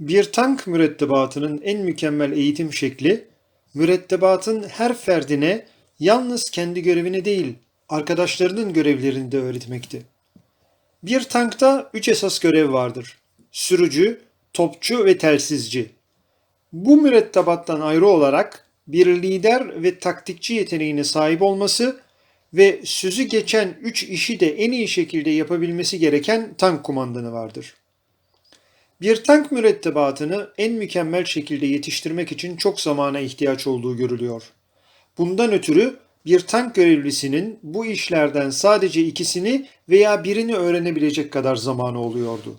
Bir tank mürettebatının en mükemmel eğitim şekli, mürettebatın her ferdine yalnız kendi görevini değil, arkadaşlarının görevlerini de öğretmekti. Bir tankta üç esas görev vardır. Sürücü, topçu ve telsizci. Bu mürettebattan ayrı olarak bir lider ve taktikçi yeteneğine sahip olması ve sözü geçen üç işi de en iyi şekilde yapabilmesi gereken tank kumandanı vardır. Bir tank mürettebatını en mükemmel şekilde yetiştirmek için çok zamana ihtiyaç olduğu görülüyor. Bundan ötürü bir tank görevlisinin bu işlerden sadece ikisini veya birini öğrenebilecek kadar zamanı oluyordu.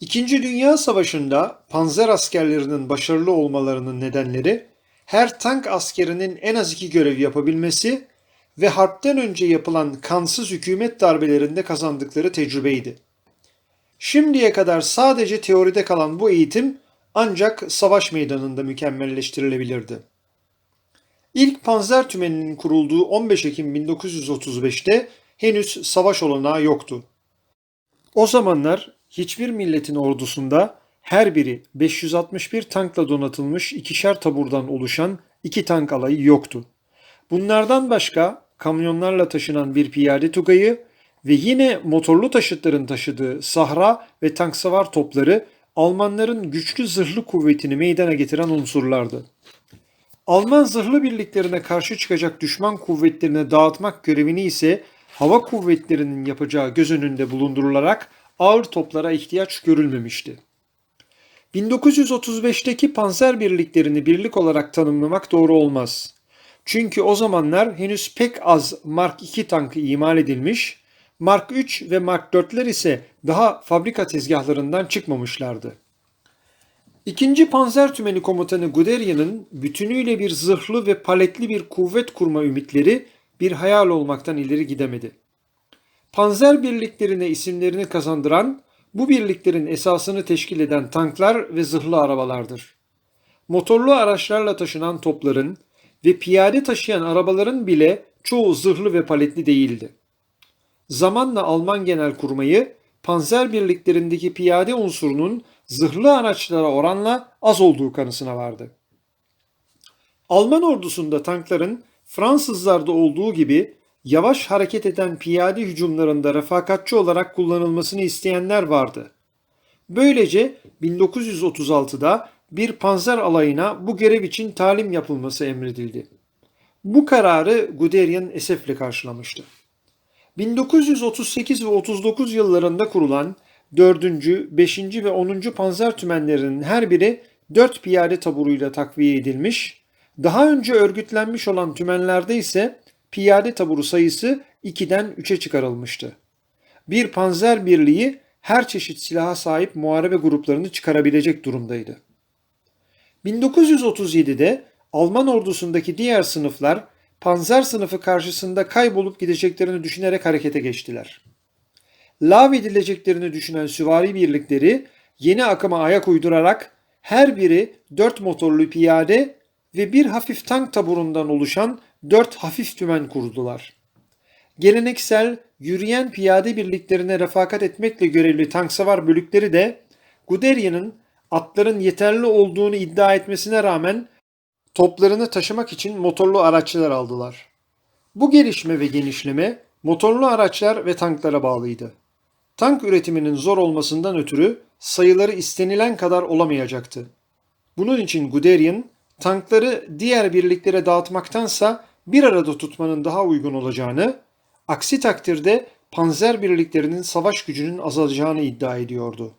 İkinci Dünya Savaşı'nda panzer askerlerinin başarılı olmalarının nedenleri her tank askerinin en az iki görev yapabilmesi ve harpten önce yapılan kansız hükümet darbelerinde kazandıkları tecrübeydi. Şimdiye kadar sadece teoride kalan bu eğitim ancak savaş meydanında mükemmelleştirilebilirdi. İlk panzer tümeninin kurulduğu 15 Ekim 1935'te henüz savaş olanağı yoktu. O zamanlar hiçbir milletin ordusunda her biri 561 tankla donatılmış ikişer taburdan oluşan iki tank alayı yoktu. Bunlardan başka kamyonlarla taşınan bir piyade tugayı ve yine motorlu taşıtların taşıdığı sahra ve tanksavar topları Almanların güçlü zırhlı kuvvetini meydana getiren unsurlardı. Alman zırhlı birliklerine karşı çıkacak düşman kuvvetlerine dağıtmak görevini ise hava kuvvetlerinin yapacağı göz önünde bulundurularak ağır toplara ihtiyaç görülmemişti. 1935'teki panzer birliklerini birlik olarak tanımlamak doğru olmaz. Çünkü o zamanlar henüz pek az Mark II tankı imal edilmiş, Mark III ve Mark IV'ler ise daha fabrika tezgahlarından çıkmamışlardı. İkinci Panzer Tümeni Komutanı Guderian'ın bütünüyle bir zırhlı ve paletli bir kuvvet kurma ümitleri bir hayal olmaktan ileri gidemedi. Panzer birliklerine isimlerini kazandıran, bu birliklerin esasını teşkil eden tanklar ve zırhlı arabalardır. Motorlu araçlarla taşınan topların ve piyade taşıyan arabaların bile çoğu zırhlı ve paletli değildi. Zamanla Alman Genelkurmayı panzer birliklerindeki piyade unsurunun zırhlı araçlara oranla az olduğu kanısına vardı. Alman ordusunda tankların Fransızlarda olduğu gibi yavaş hareket eden piyade hücumlarında refakatçi olarak kullanılmasını isteyenler vardı. Böylece 1936'da bir panzer alayına bu görev için talim yapılması emredildi. Bu kararı Guderian esefle karşılamıştı. 1938 ve 39 yıllarında kurulan 4. 5. ve 10. panzer tümenlerinin her biri 4 piyade taburuyla takviye edilmiş, daha önce örgütlenmiş olan tümenlerde ise piyade taburu sayısı 2'den 3'e çıkarılmıştı. Bir panzer birliği her çeşit silaha sahip muharebe gruplarını çıkarabilecek durumdaydı. 1937'de Alman ordusundaki diğer sınıflar panzer sınıfı karşısında kaybolup gideceklerini düşünerek harekete geçtiler. Lav edileceklerini düşünen süvari birlikleri yeni akıma ayak uydurarak her biri 4 motorlu piyade ve bir hafif tank taburundan oluşan 4 hafif tümen kurdular. Geleneksel yürüyen piyade birliklerine refakat etmekle görevli tanksavar bölükleri de Guderian'ın atların yeterli olduğunu iddia etmesine rağmen toplarını taşımak için motorlu araçlar aldılar. Bu gelişme ve genişleme motorlu araçlar ve tanklara bağlıydı. Tank üretiminin zor olmasından ötürü sayıları istenilen kadar olamayacaktı. Bunun için Guderian tankları diğer birliklere dağıtmaktansa bir arada tutmanın daha uygun olacağını, aksi takdirde panzer birliklerinin savaş gücünün azalacağını iddia ediyordu.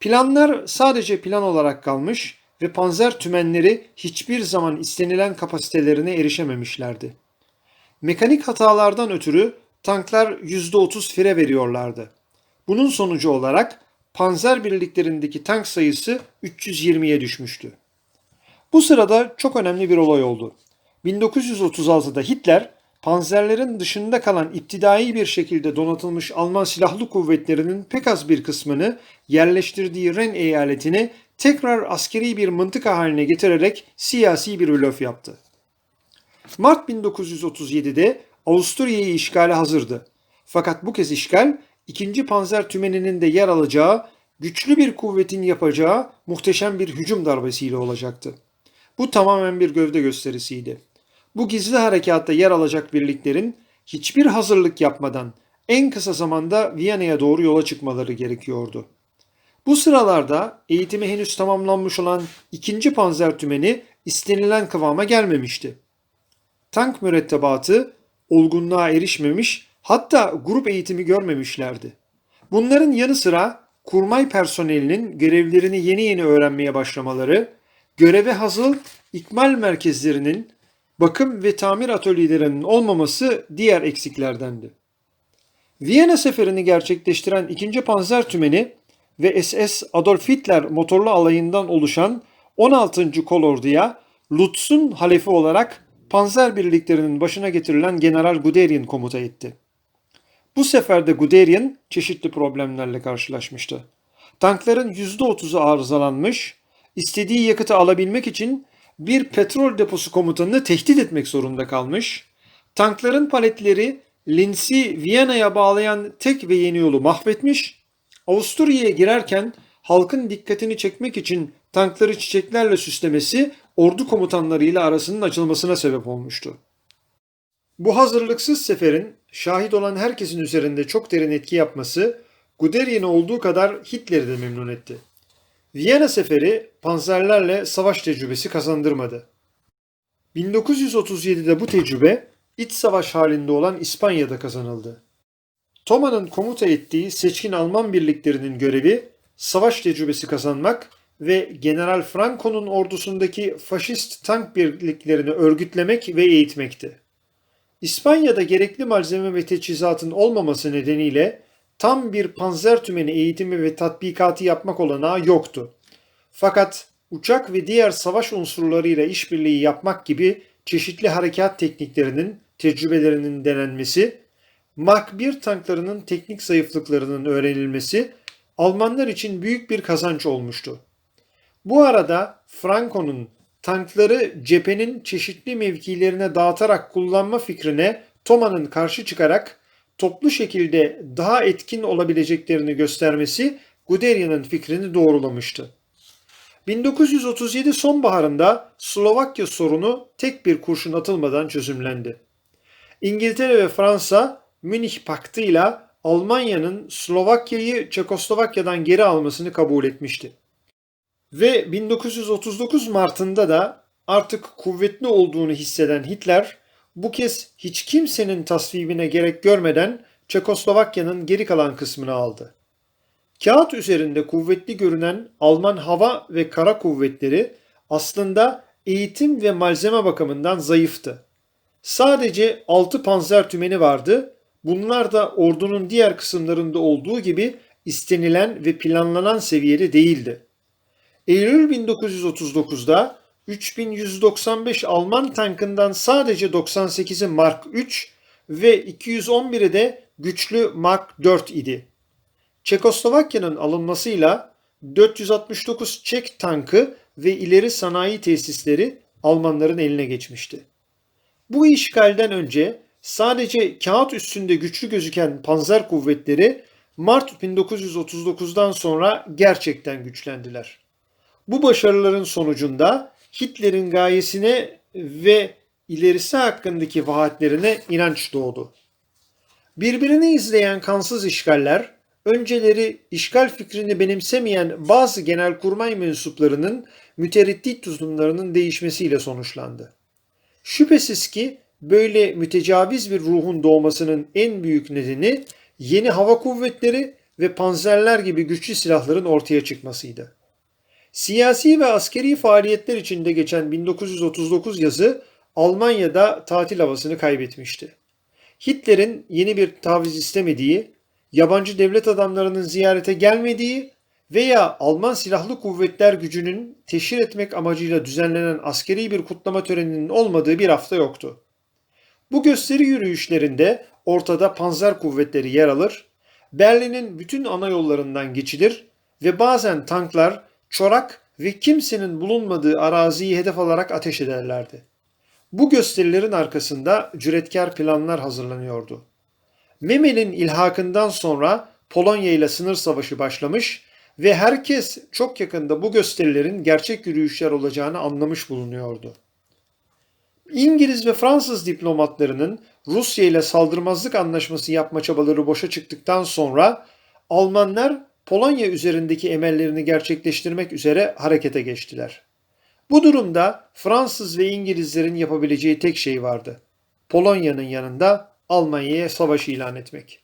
Planlar sadece plan olarak kalmış ve panzer tümenleri hiçbir zaman istenilen kapasitelerine erişememişlerdi. Mekanik hatalardan ötürü tanklar %30 fire veriyorlardı. Bunun sonucu olarak panzer birliklerindeki tank sayısı 320'ye düşmüştü. Bu sırada çok önemli bir olay oldu. 1936'da Hitler panzerlerin dışında kalan iptidai bir şekilde donatılmış Alman silahlı kuvvetlerinin pek az bir kısmını yerleştirdiği Ren eyaletine tekrar askeri bir mıntıka haline getirerek siyasi bir blöf yaptı. Mart 1937'de Avusturya'yı işgale hazırdı. Fakat bu kez işgal 2. Panzer Tümeni'nin de yer alacağı güçlü bir kuvvetin yapacağı muhteşem bir hücum darbesiyle olacaktı. Bu tamamen bir gövde gösterisiydi. Bu gizli harekatta yer alacak birliklerin hiçbir hazırlık yapmadan en kısa zamanda Viyana'ya doğru yola çıkmaları gerekiyordu. Bu sıralarda eğitimi henüz tamamlanmış olan 2. Panzer Tümeni istenilen kıvama gelmemişti. Tank mürettebatı olgunluğa erişmemiş, hatta grup eğitimi görmemişlerdi. Bunların yanı sıra kurmay personelinin görevlerini yeni yeni öğrenmeye başlamaları, göreve hazır ikmal merkezlerinin, bakım ve tamir atölyelerinin olmaması diğer eksiklerdendi. Viyana seferini gerçekleştiren 2. Panzer Tümeni ve SS Adolf Hitler motorlu alayından oluşan 16. Kolordu'ya Lutz'un halefi olarak panzer birliklerinin başına getirilen General Guderian komuta etti. Bu sefer de Guderian çeşitli problemlerle karşılaşmıştı. Tankların %30'u arızalanmış, istediği yakıtı alabilmek için bir petrol deposu komutanını tehdit etmek zorunda kalmış, tankların paletleri Linz'i Viyana'ya bağlayan tek ve yeni yolu mahvetmiş, Avusturya'ya girerken halkın dikkatini çekmek için tankları çiçeklerle süslemesi ordu komutanlarıyla arasının açılmasına sebep olmuştu. Bu hazırlıksız seferin şahit olan herkesin üzerinde çok derin etki yapması Guderian'ı olduğu kadar Hitler'i de memnun etti. Viyana seferi panzerlerle savaş tecrübesi kazandırmadı. 1937'de bu tecrübe iç savaş halinde olan İspanya'da kazanıldı. Toma'nın komuta ettiği seçkin Alman birliklerinin görevi savaş tecrübesi kazanmak ve General Franco'nun ordusundaki faşist tank birliklerini örgütlemek ve eğitmekti. İspanya'da gerekli malzeme ve teçhizatın olmaması nedeniyle tam bir panzer tümeni eğitimi ve tatbikatı yapmak olanağı yoktu. Fakat uçak ve diğer savaş unsurlarıyla işbirliği yapmak gibi çeşitli harekat tekniklerinin, tecrübelerinin denenmesi, Mach 1 tanklarının teknik zayıflıklarının öğrenilmesi Almanlar için büyük bir kazanç olmuştu. Bu arada Franco'nun tankları cephenin çeşitli mevkilerine dağıtarak kullanma fikrine Toma'nın karşı çıkarak toplu şekilde daha etkin olabileceklerini göstermesi Guderian'ın fikrini doğrulamıştı. 1937 sonbaharında Slovakya sorunu tek bir kurşun atılmadan çözümlendi. İngiltere ve Fransa Münih Paktı ile Almanya'nın Slovakya'yı Çekoslovakya'dan geri almasını kabul etmişti. Ve 1939 Mart'ında da artık kuvvetli olduğunu hisseden Hitler bu kez hiç kimsenin tasvibine gerek görmeden Çekoslovakya'nın geri kalan kısmını aldı. Kağıt üzerinde kuvvetli görünen Alman hava ve kara kuvvetleri aslında eğitim ve malzeme bakımından zayıftı. Sadece 6 panzer tümeni vardı. Bunlar da ordunun diğer kısımlarında olduğu gibi istenilen ve planlanan seviyede değildi. Eylül 1939'da 3195 Alman tankından sadece 98'i Mark 3 ve 211'i de güçlü Mark 4 idi. Çekoslovakya'nın alınmasıyla 469 Çek tankı ve ileri sanayi tesisleri Almanların eline geçmişti. Bu işgalden önce sadece kağıt üstünde güçlü gözüken panzer kuvvetleri Mart 1939'dan sonra gerçekten güçlendiler. Bu başarıların sonucunda Hitler'in gayesine ve ilerisi hakkındaki vaatlerine inanç doğdu. Birbirini izleyen kansız işgaller, önceleri işgal fikrini benimsemeyen bazı genelkurmay mensuplarının mütereddit tutumlarının değişmesiyle sonuçlandı. Şüphesiz ki böyle mütecaviz bir ruhun doğmasının en büyük nedeni yeni hava kuvvetleri ve panzerler gibi güçlü silahların ortaya çıkmasıydı. Siyasi ve askeri faaliyetler içinde geçen 1939 yazı Almanya'da tatil havasını kaybetmişti. Hitler'in yeni bir taviz istemediği, yabancı devlet adamlarının ziyarete gelmediği veya Alman silahlı kuvvetler gücünün teşhir etmek amacıyla düzenlenen askeri bir kutlama töreninin olmadığı bir hafta yoktu. Bu gösteri yürüyüşlerinde ortada panzer kuvvetleri yer alır, Berlin'in bütün ana yollarından geçilir ve bazen tanklar çorak ve kimsenin bulunmadığı araziyi hedef alarak ateş ederlerdi. Bu gösterilerin arkasında cüretkar planlar hazırlanıyordu. Memel'in ilhakından sonra Polonya ile sınır savaşı başlamış ve herkes çok yakında bu gösterilerin gerçek yürüyüşler olacağını anlamış bulunuyordu. İngiliz ve Fransız diplomatlarının Rusya ile saldırmazlık anlaşması yapma çabaları boşa çıktıktan sonra Almanlar Polonya üzerindeki emellerini gerçekleştirmek üzere harekete geçtiler. Bu durumda Fransız ve İngilizlerin yapabileceği tek şey vardı. Polonya'nın yanında Almanya'ya savaş ilan etmek.